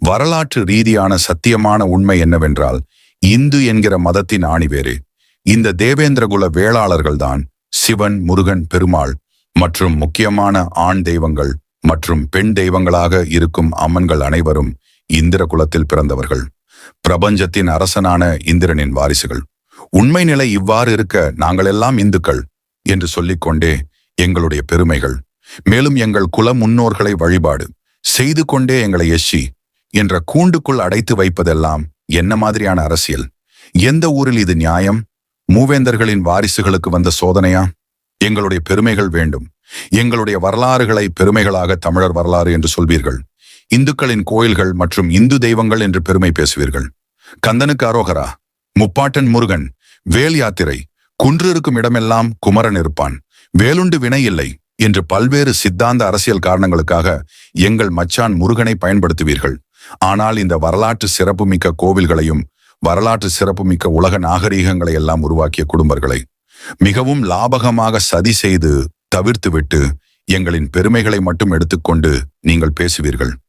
வரலாற்று ரீதியான சத்தியமான உண்மை என்னவென்றால் இந்து என்கிற மதத்தின் ஆணிவேறு இந்த தேவேந்திரகுல வேளாளர்கள்தான் சிவன் முருகன் பெருமாள் மற்றும் முக்கியமான ஆண் தெய்வங்கள் மற்றும் பெண் தெய்வங்களாக இருக்கும் அம்மன்கள் அனைவரும் இந்திர குலத்தில் பிறந்தவர்கள். பிரபஞ்சத்தின் அரசனான இந்திரனின் வாரிசுகள். உண்மை நிலை இவ்வாறு இருக்க நாங்கள் எல்லாம் இந்துக்கள் என்று சொல்லிக்கொண்டே எங்களுடைய பெருமைகள். மேலும் எங்கள் குல முன்னோர்களை வழிபாடு செய்து கொண்டே எங்களை எஷி என்ற கூண்டுக்குள் அடைத்து வைப்பதெல்லாம் என்ன மாதிரியான அரசியல்? எந்த ஊரில் இது நியாயம்? மூவேந்தர்களின் வாரிசுகளுக்கு வந்த சோதனையா? எங்களுடைய பெருமைகள் வேண்டும். எங்களுடைய வரலாறுகளை பெருமைகளாக தமிழர் வரலாறு என்று சொல்வீர்கள். இந்துக்களின் கோயில்கள் மற்றும் இந்து தெய்வங்கள் என்று பெருமை பேசுவீர்கள். கந்தனுக்கு அரோகரா முப்பாட்டன் முருகன் வேல் யாத்திரை குன்று இருக்கும் இடமெல்லாம் குமரன் இருப்பான். வேலுண்டு வினை இல்லை என்று பல்வேறு சித்தாந்த அரசியல் காரணங்களுக்காக எங்கள் மச்சான் முருகனை பயன்படுத்துவீர்கள். ஆனால் இந்த வரலாற்று சிறப்புமிக்க கோவில்களையும் வரலாற்று சிறப்புமிக்க உலக நாகரீகங்களை எல்லாம் உருவாக்கிய குடும்பங்களை மிகவும் லாபகமாக சதி செய்து தவிர்த்துவிட்டு எங்களின் பெருமைகளை மட்டும் எடுத்துக்கொண்டு நீங்கள் பேசுவீர்கள்.